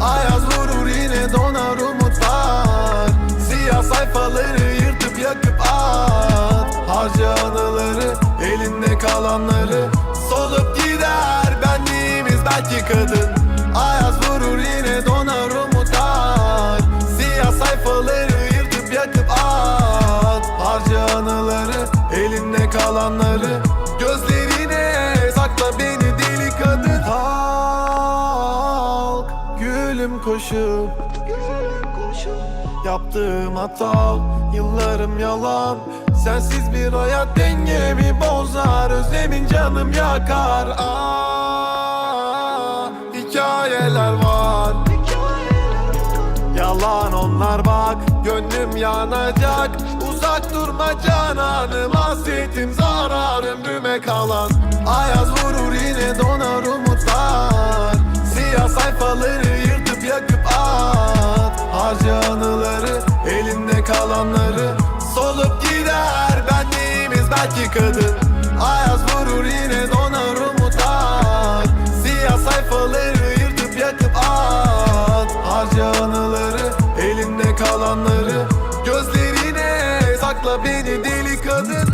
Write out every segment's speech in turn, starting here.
Ayaz vurur yine donar umutlar Siyah sayfaları yırtıp yakıp at. Harca anıları elinde kalanları belki kadın. Ayaz vurur yine donar umutlar. Siyah sayfaları yırtıp yakıp at. Harca anıları elinde kalanları. Gözlerine sakla beni deli kadın. Halk gülüm koşup Yaptığım hata yıllarım yalan. Sensiz bir hayat dengemi bozar? Özlemin canım yakar. Aa, Hikayeler var. Yalan onlar bak Gönlüm yanacak. Uzak durma cananım Hasretim zarar ömrüme kalan. Ayaz vurur yine donar umutlar. Siyah sayfaları yırtıp yakıp at. Harca anıları elinde kalanları. Solup gider benliğimiz belki kadın Ayaz vurur yine donar umutlar. Siyah sayfaları anıları elinde kalanları. Gözlerine sakla beni deli kadın.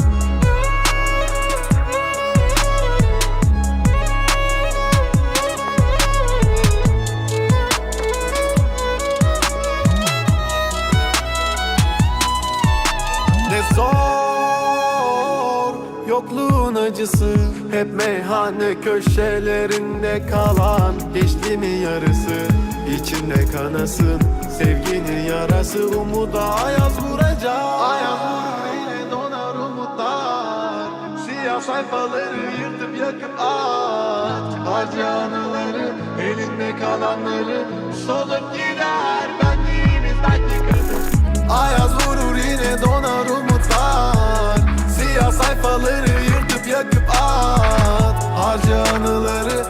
Ne zor yokluğun acısı. Hep meyhane köşelerinde kalan Geçti mi yarısı içinde kanasın Sevginin yarası umuda ayaz vuracak. Ayaz vurur yine donar umutlar. Siyah sayfaları yırtıp yakıp at. Harca anıları elinde kalanları Solup gider. Benliğimiz belki kadın Ayaz vurur yine donar umutlar. Siyah sayfaları yırtıp yakıp at. Harca anıları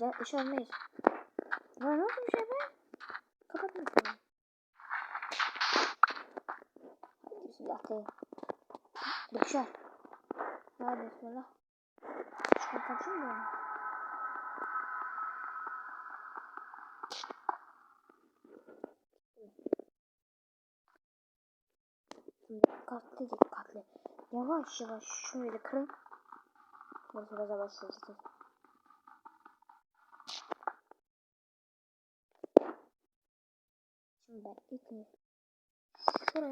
olacak. İş şey olmayız. Lan ne olmuş ya be? Kapatma şunu. Hadi bismillah değil. Dışarı. Hadi bismillah. Şunu kaçayım mı? Dikkatli dikkatli. Yavaş yavaş şunu da kırın. Biraz yavaş yavaş. いつも。これ、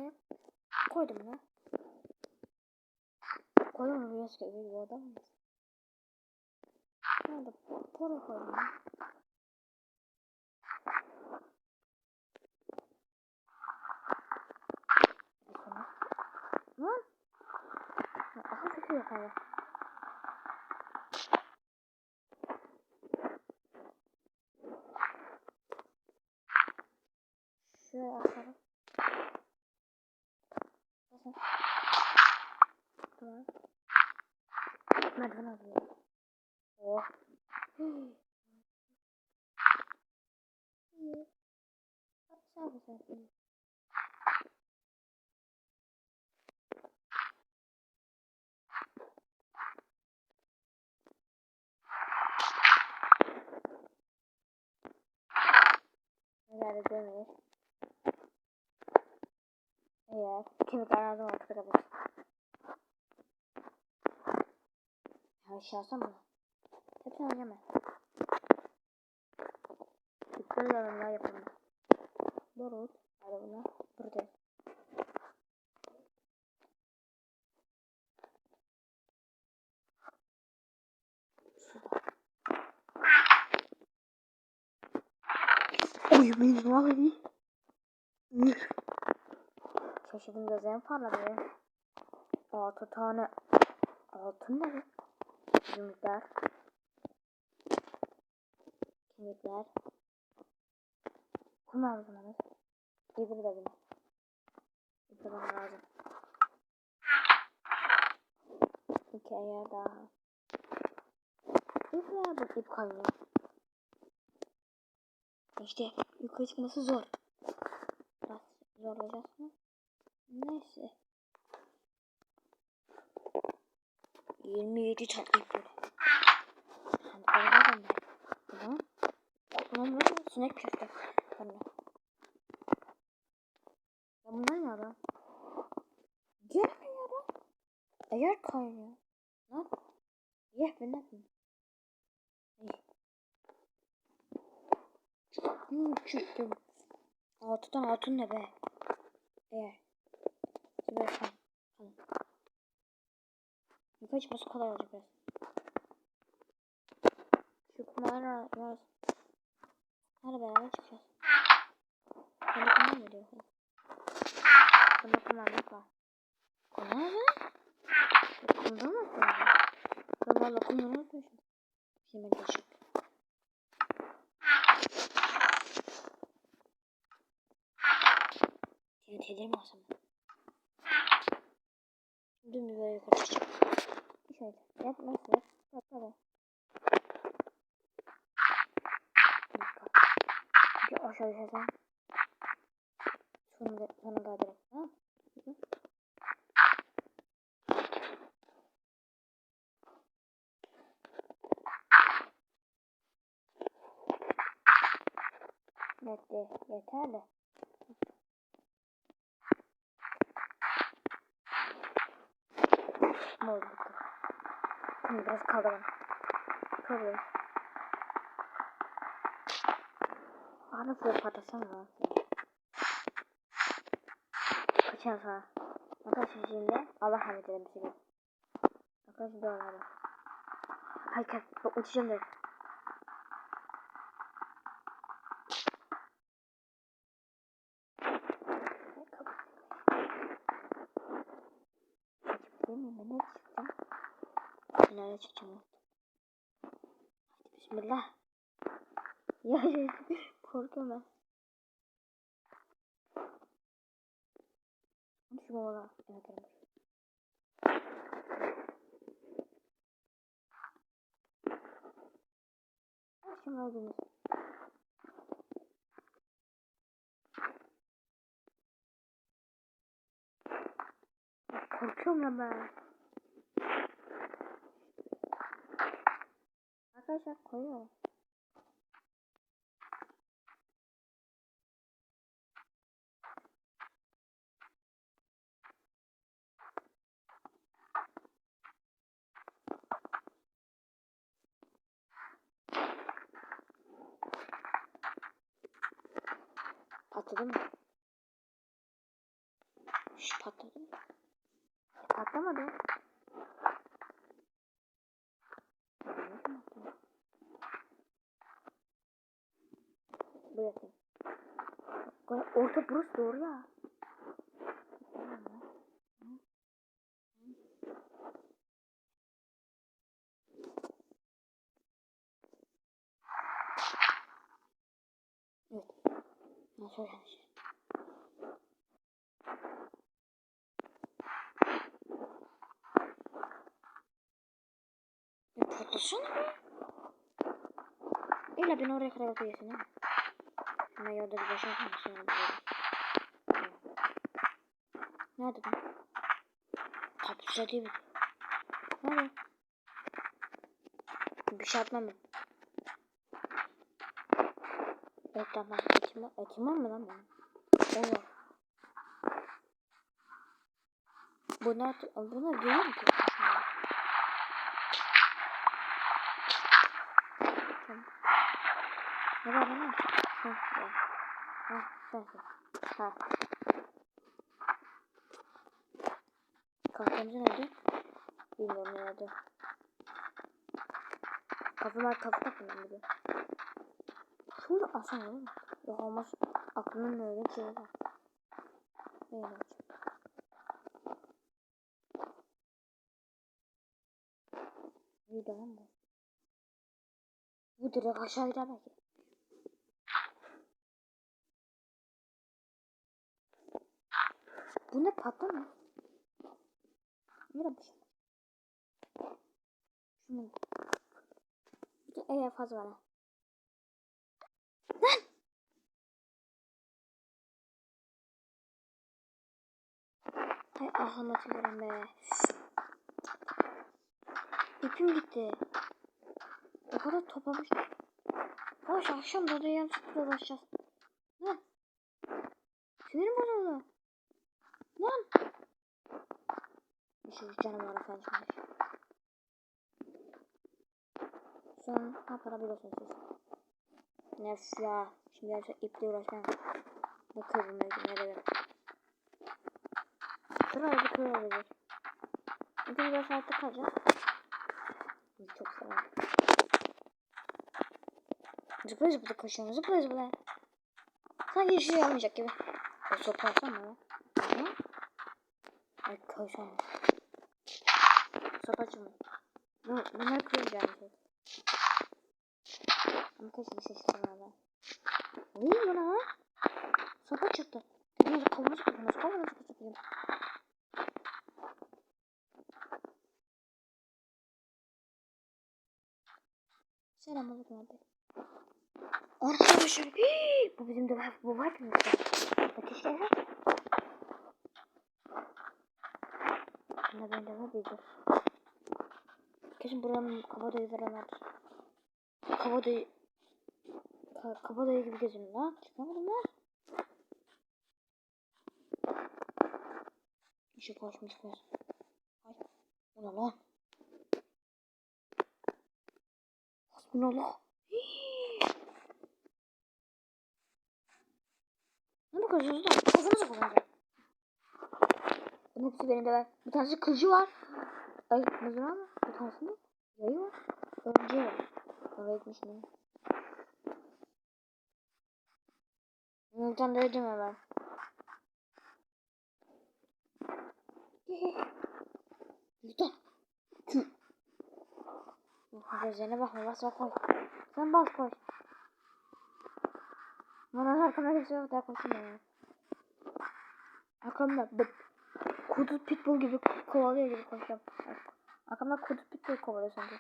こうでもね。これも見やすけど、わかんない。なんだ、ポロポロね。うん、あ、あそこ行くよ、早く。Şuraya atalım. Tamam. Merdiven alıyor. Oh. İyi. Hadi sen de sen. Hayır. Kemikler lazım artık arkadaşlar. Ya bir şey alsam mı? Hepsini alacağım ben. Dikkat yapalım. Barut. Hadi bunu. Buradayım. Oy, menos nove ali. Gözlerim parladı benim. Altı tane altın ne bu? Zümrütler. Kemikler. Kumar zamanı. İbri de benim. İbri lazım. İki ayar daha. İp nerede? İp kayıyor. İşte yukarı çıkması zor. Zorlayacak mı? Neyse. 27 tatlı ip böyle. Hadi böyle bakalım ben. Tamam. Tamam böyle sinek köfte. Tamam. Ya bunlar ne adam? Gelmiyor adam. Eğer kaynıyor. Lan. Ye ben ne yapayım? İyi. Hmm, çıktım. Altıdan altın ne be? Eğer. Yukarı çıkması kolay olacak biraz. Şu kumara biraz. Hadi beraber çıkacağız. Bana kumar mı diyor? Bana kumarlık var. Kumar mı? Kumda mı kumar? Ben valla kumda mı yapıyorsun? Geçeyim. TNT'leri mi alsam ben? Dün bir böyle yukarı çıkacağım. Şöyle. Yap nasıl yap? Yap hadi. Bir dakika. Aşağı düşersem. Sonra, sonra daha direkt. Ha? Hı. Bekle, yeter de. Oldu? Şimdi biraz kaldıralım. Kaldıralım. Aa nasıl patlasana lan. Kaçan sonra. Arkadaşlar şimdi Allah rahmet eylesin bizi. Arkadaşlar doğru. Hayır kalk. Bak uçacağım direkt. Değil mi? Ben ne çıktım? Nereye çıkacağım? Hadi bismillah. Ya korkuyorum ben. Hadi şu baba. Evet evet. Şimdi öldünüz. Korkuyorum ya ben. Arkadaşlar koyuyorum. Patladı mı? Şş patladı mı? Patlamadı. Bu yakın. Orta burası doğru ya. Evet. Nasıl yanlış? Ya patlasana be. İlla beni oraya atıyorsun ha. Ama yolda bir boşa atmışsın onu böyle. Nerede bu? Kapısı değil mi? Nerede? Bir şey atmam ben. Evet tamam. Etim, etim var mı lan benim? O var. Bunlar, bunlar görüyor mu ki? Tamam. Ne var lan? Ha. Ha, sensin. Ha. Kafamızı nerede? Bilmiyorum nerede. Kafama kafa takmıyorum bir de. Şurada asana değil mi? Yok olmaz. Aklımın öyle bir şey var. Böyle olacak. İyi lan bu. Bu direkt aşağı gider belki. Bu şey? Şunu. Bir de eğer fazla var. Lan! Hay ahmet verin be. İpim gitti. O kadar toplamış. Hoş akşam da da yanlışlıkla uğraşacağız. Lan. Sinirim bozuldu. Lan. Bir şey canım var efendim. Son ne yapabiliyorsunuz siz? Nefs ya. Şimdi yapsa iple uğraşmam. Ne kırılma ne de Dur hadi kır olacak. Bugün biraz kalacağız. Biz çok severim. Zıplaya zıplaya koşuyorum. Zıplaya zıplaya. Sanki hiç şey olmayacak gibi. Sopa atsana mı? Ay koşalım. Sopa açma. Bu, bunlar kırılacağım. Şey. Ama keşke çıksın valla. Uy bu ne lan? Sopa çıktı. Nasıl kavanoz çıktı? Nasıl kavanoz çıktı? Selamünaleyküm abi. Arkadaşlar bu bizim de var bu var mı? Ateşler var. Bunda bende var bir de. Kesin buranın kabadayı verenlerdir. Kabadayı Ka kabadayı gibi gezin lan. Çıkamadım lan. İşe kız. Ay. Bu ne lan? Hasbunallah. Ne kadar hızlı? Kafamıza koyacağım. Bunun hepsi benim de var. Bir tanesi kılıcı var. Ay mızrağı mı? Bir tanesi mi? Yayı var. Örümceği var. Bir tane de ödüm hemen. Lütfen. Tüh. Gözlerine bakma bas bak koy. Sen bas koy. Bana arkamda şey yok daha koşun bana. Arkamda bir kudu pitbull gibi kovalıyor gibi koşuyorum. Arkamda kudu pitbull kovalıyor sanki.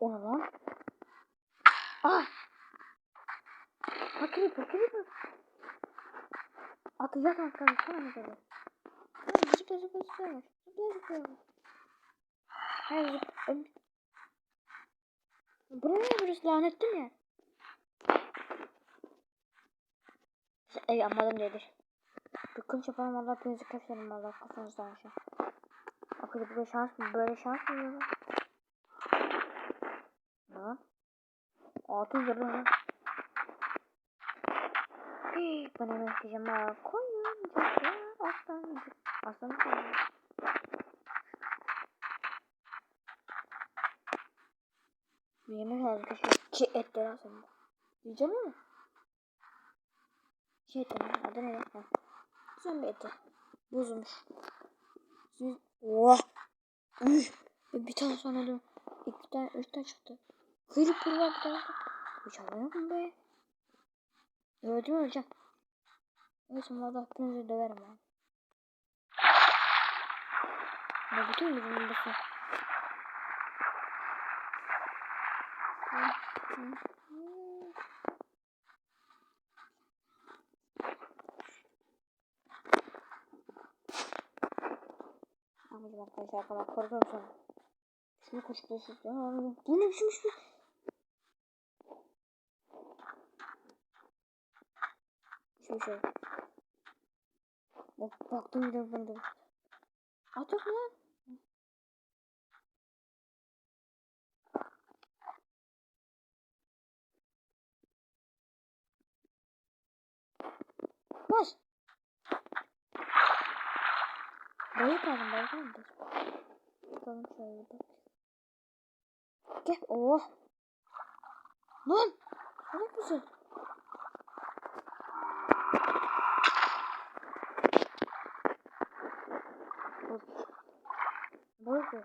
O ne lan? Ah! Ha creeper creeper. Atacak arkadaşlar sana mı dedi? Hayır zıpla zıpla zıpla. Zıpla zıpla. Hayır zıpla. Buraya burası lanetli mi? Ey anladım nedir? Dükkan yapalım valla hepinizi keselim valla kafanızdan aşağı. Akıllı böyle şans mı? Böyle şans mı? Lan. Altın zırhlı lan. Bana ne pijama koyun. Cüce aslan. Aslan keşke. Çiğ etler aslında. Yiyeceğim mi? Çiğ etler. Adı ne? Ha. Güzel bir eti. Buzmuş. Siz... Oha. Üf. Bir tane sanıyordum. İki tane, üç tane çıktı. Creeper var bir tane. Hiç anlamıyorum be. Öldüm öleceğim. Neyse valla hepinizi döverim abi. Ne bütün yüzümün bası. Amacım arkadaşlar kadar korkuyorum sana. Şunu koşuyorsun. Bu ne biçim iş bu? Şu şey. Bak baktım bir de bunda. Atak lan. Bas. Balık aldım balık aldım. Bakalım şöyle bak. Gel. Oh. Lan. Balık mısın? Balık yok.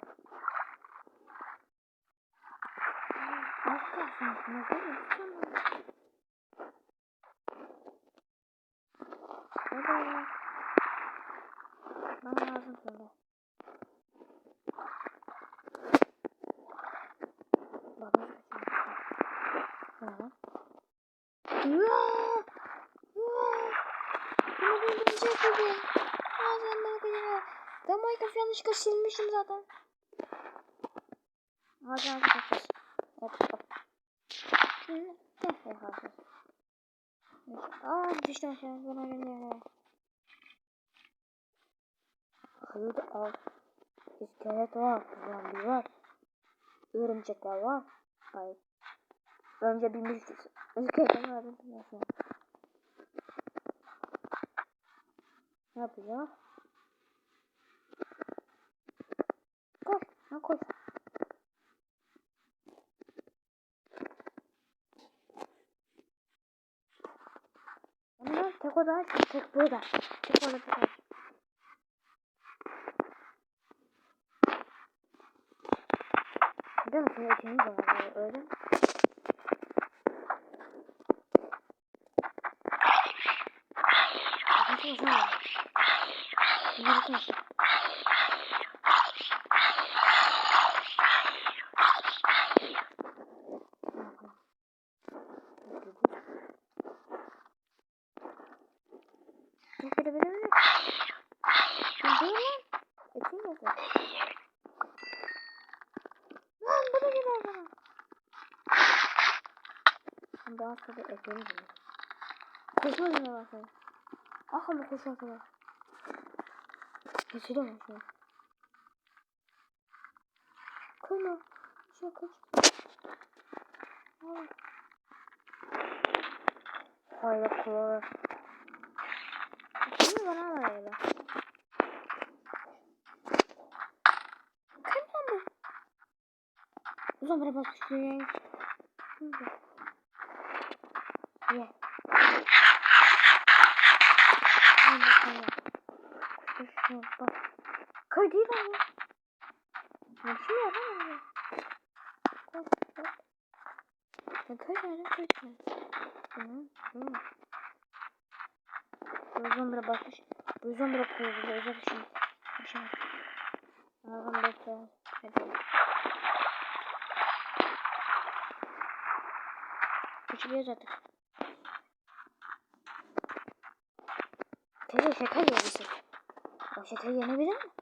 Kalsın. Ne kadar Hadi. Bana lazım. Tamam. Vaa! Vaa! Bunu öldürecek gibi. Aa sen bana kaçırma. Ben Minecraft yanlışlıkla silmişim zaten. Hadi hadi kaçırız. Hop hop. Hı, Heh yakaladım. Düştüm aşağı. Bana geliyor. Hayır al. İskelet var. Zombi var. Örümcekler var. Hayır. Önce bir müzik. İskelet var. Ne yapıyor? Koş. Ha koş. Ama tek oda tek burada. Tek oda tek. Değil mi? Senin içiniz de var. Öyle mi? Nasıl olsa var. Yürü koş. Ne kadar böyle böyle? Lan dur lan. Etin yazıyor. Lan bu da geliyor bana. Sonra ekmeğini yiyor. Koşma yine bakalım. Ah ama koşma kadar. Geçiyor mu şu an? Koyma. Şu kaç. Ay. Hayır kulağı. Şimdi bana var öyle. Kaçma mı? Zaman bana bak şuraya. Şurada. Ye. Al bakalım. Koş, koş, bak. Koy değil ama. Nasıl yapamam Koy, koy. Ya koy tane, koy tane. Hı, hı. Bu zombra bakmış. Zombra koyuyor. Özel bir şey. Bir şey. Ağzım bekle. Hadi. Kaçırıyoruz artık. Teyze şaka yiyorsun. O şaka yenebilir mi?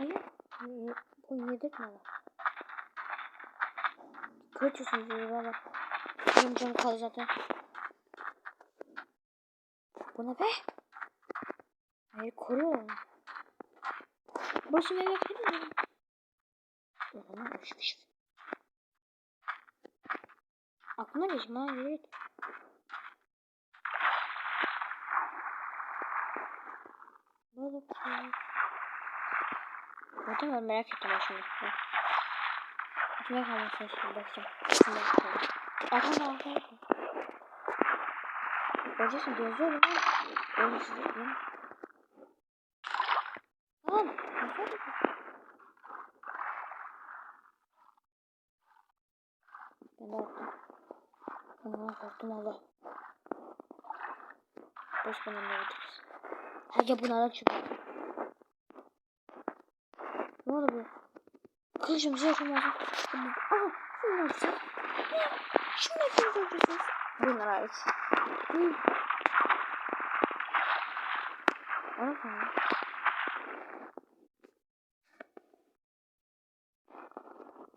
Ye- Bu yedirtme bana. Kaçıyorsunuz ya baba. Benim canım kaldı zaten. Bu ne be? Hayır koruyor. Başıma yakın mı? Ulan uçmuş. Aklına geçme ha yürü git. Böyle Zaten ben merak ettim şimdi. İçine kalmasın şimdi bakacağım. Bakalım. Arkana arkana koy. Hocası geziyor mu? Öyle size mi? Tamam. Ben de korktum. Ondan korktum Allah. Boş bana ne öderiz. Hadi bunu ara çıkıyor. Oldu bu? Kılıcım bize yapamazsın. Aha şunu yapacağım. Ne? Şunu yapacağız. Bunlar hariç. Onu sana.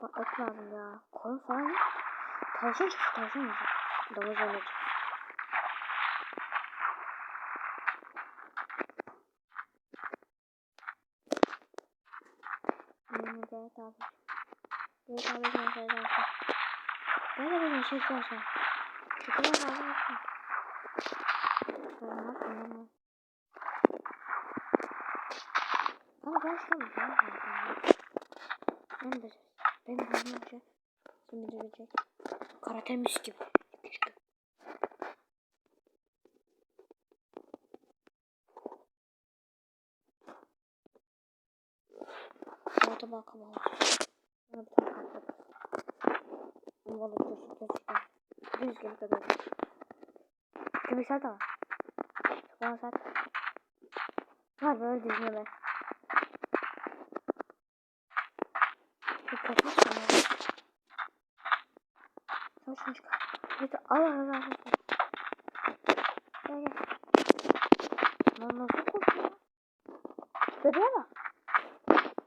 Bak lazım ya. Koyun falan yok. Tavşan çıktı tavşan yiyecek. Domuz yiyecek. Hmm, evet abi. Evet abi söylersin. Böyle bir şey istiyorsan. Çıkıyor abi. Tamam tamam. ben şunu yapacağım. Ben de ben de bunu yapacağım. Şimdi dövecek. Karatemiş gibi. Küçük. Orada bak ama. Buna bir tane kalk. Bu balık dursun gerçekten. Gibi kadar. Köpek saat var. Bana saat. Var böyle ben. Çok kaçmış şunu çıkar. Neyse al al al al.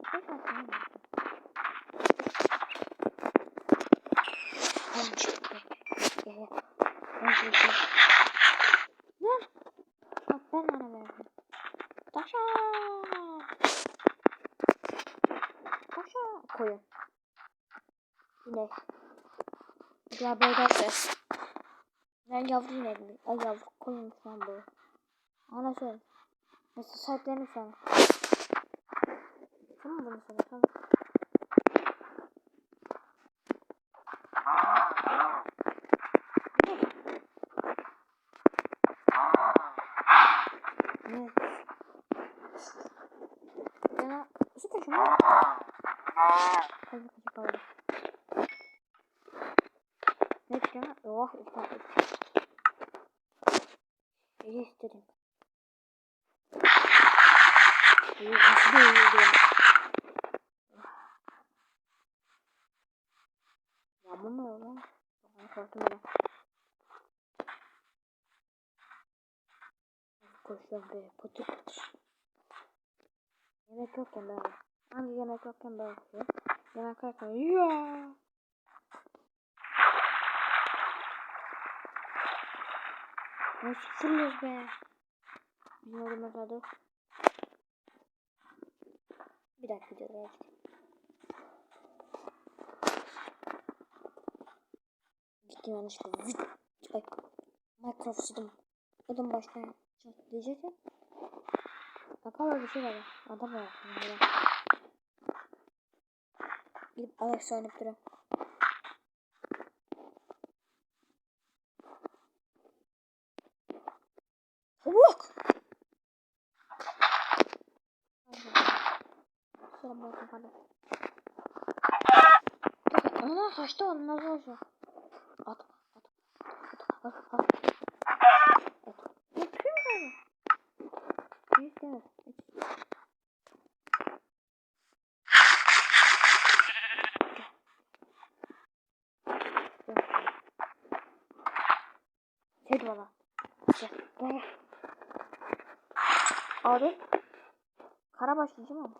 Beş saat sonra Tamam çıktı. Gel gel. Gel gel gel. Lan. Bak ben bana verdim. Taşa. Taşa. Koyun. İnek. Ya böyle de. Ben yavru inek mi? Ay yavru koyun falan böyle. Ana söyle. Mesela sahiplerini sonra. Tamam bunu sonra tamam. Ne? Ya işte şunu. Hadi kaçık oldu. Ne çıkıyor? Oh ilk defa. İyi istedim. İyi nasıl da iyi diyorum. Yağmur mu oluyor lan? Ben korktum bile. Koşuyorum böyle pıtır. Yemek yokken böyle. Hangi yemek yokken böyle koşuyor. Yemek yokken ya. Nasıl fırlıyoruz be? Odamız adı. Bir dakika videoda geçtim. Gittim yanlışlıkla. Vıt. Ay. Minecraft sildim. Adam baştan diyecek ya. Bakalım bir şey var. Adam var. Böyle. Gidip Alex oynayıp duruyor. Çabuk! Şöyle bırakın. Dur, Ana kaçtı oğlum nasıl olacak? At, at, at, at, at. At. Yapıyor mu? Büyük değil mi? Sevdi bana. Gel, gel. Abi. Kara başlayacağım ama.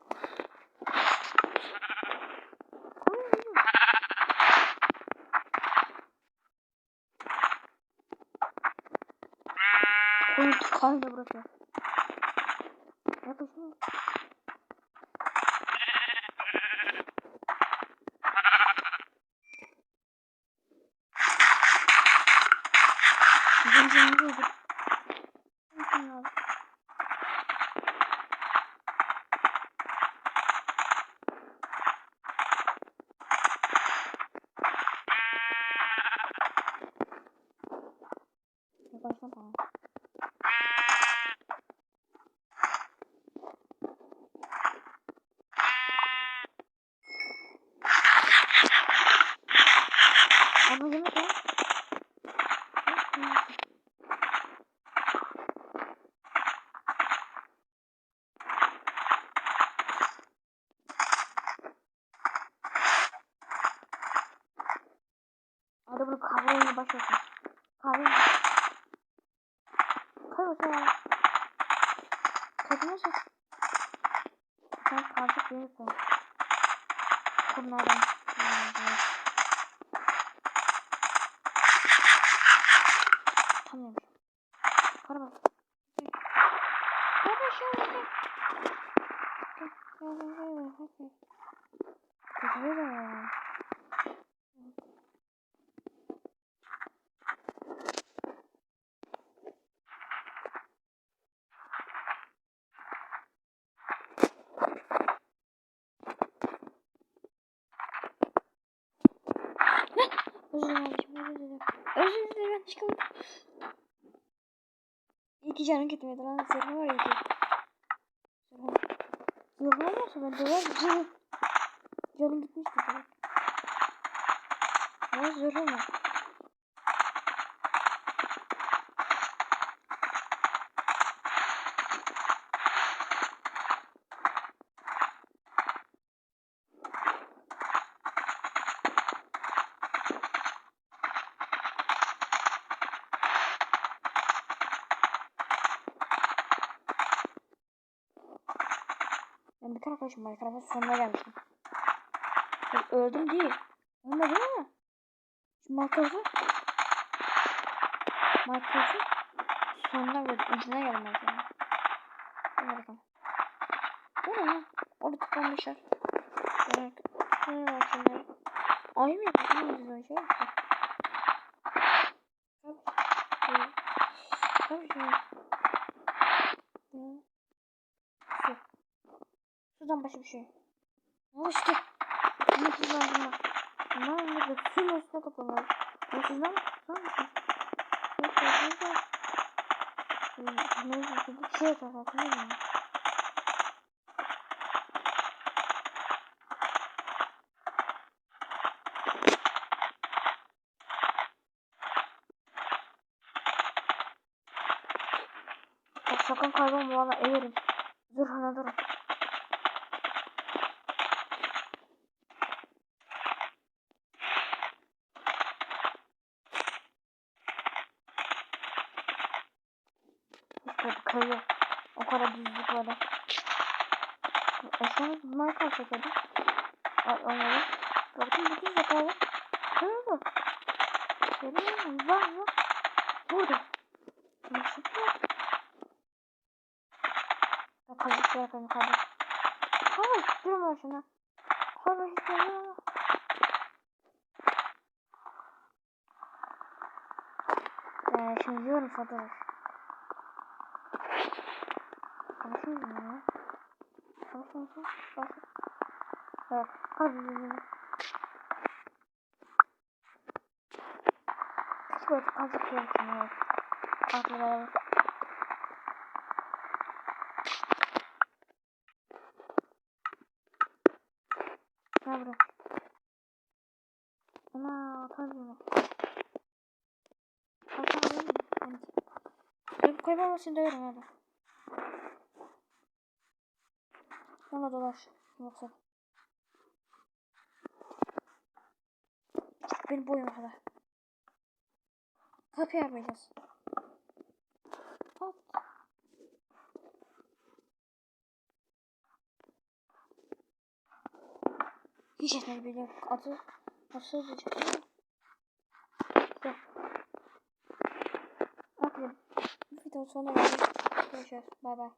Koyun kanıyla bırakıyor. Продолжение следует... cosas. İki canım gitmedi lan. Zırhı var iki. Zırhı. Olmasa ben döverdim. Zırhı. Canım gitmişti. Ama zırhı mı? Kaçtım. Minecraft'ın sonuna gelmişim. Ben öldüm değil. Ölmedim ama. Şu Minecraft'ı Minecraft'ın sonuna geldim. Ucuna geldim sonra. Hadi bakalım. Bu ne lan? Orada tıklanmışlar. Şöyle bak şunları. Ay mı? Ne güzel şey. Tabii. Tabii şöyle. Hı. Şu. Şuradan başka bir şey. Al işte. Bunu kullandım bak. Bunlar ne de suyun üstüne kapanıyor. Bu sizden tutar mısın? Yok yok yok yok. Ne oldu? Bir şey yapar. Ne bileyim. Bak sakın kaybolma valla eğerim. Zırhına durun. İşte köyü. O kadar düzlük böyle. Eşyanız bunlar kaç yapıyordu? Ay onları. Bakın bütün yapalım. Şurada. Görüyor musun? Var mı? Burada. Nasıl bu? Bak kazık yapalım hadi. Hayır, durma şuna. Hayır, hiç durma. Ee, şimdi yiyorum fotoğraf. Konuşuyor mu ya? Konuşuyor musun? Konuşuyor. Evet. Hadi kazık yiyorum şimdi. Evet. Hadi beraber. Gel. Ana değil mi? Hani. Benim kaybolmasını döverim hadi. Sonra dolaş. Yoksa. Benim boyum kadar. Kapı yapacağız. Hop. Hiç etmedi bile. Atı nasıl? Gel. Bakın. Videonun sonuna geldik. Görüşürüz. Bay bay.